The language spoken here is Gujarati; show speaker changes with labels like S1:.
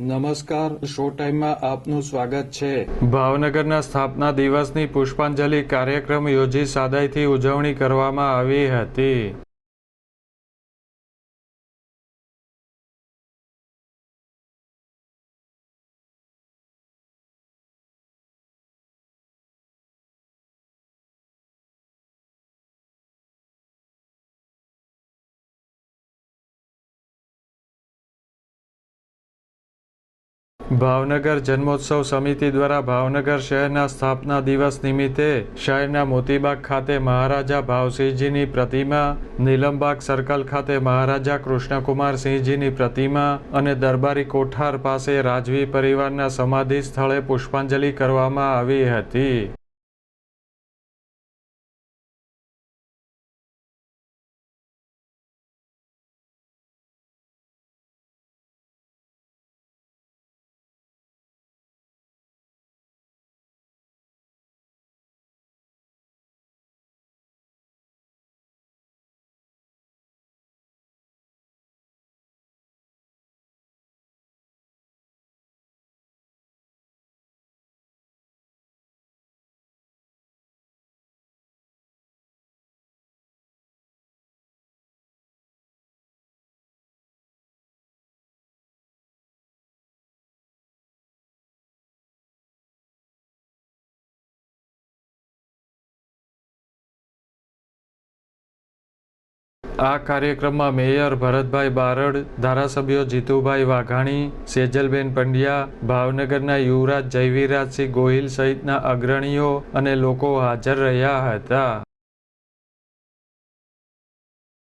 S1: નમસ્કાર શો ટાઈમમાં આપનું સ્વાગત છે.
S2: ભાવનગરના સ્થાપના દિવસની પુષ્પાંજલિ કાર્યક્રમ યોજી સાદાઈથી ઉજવણી કરવામાં આવી હતી. ભાવનગર જન્મોત્સવ સમિતિ દ્વારા ભાવનગર શહેરના સ્થાપના દિવસ નિમિત્તે શહેરના મોતીબાગ ખાતે મહારાજા ભાવસિંહજીની પ્રતિમા, નીલમબાગ સર્કલ ખાતે મહારાજા કૃષ્ણકુમારસિંહજીની પ્રતિમા અને દરબારી કોઠાર પાસે રાજવી પરિવારના સમાધિ સ્થળે પુષ્પાંજલિ કરવામાં આવી હતી. આ કાર્યક્રમમાં મેયર ભરતભાઈ બારડ, ધારાસભ્યો જીતુભાઈ વાઘાણી, સેજલબેન પંડ્યા, ભાવનગરના યુવરાજ જયવીરાજસિંહ ગોહિલ સહિતના અગ્રણીઓ અને લોકો હાજર રહ્યા હતા.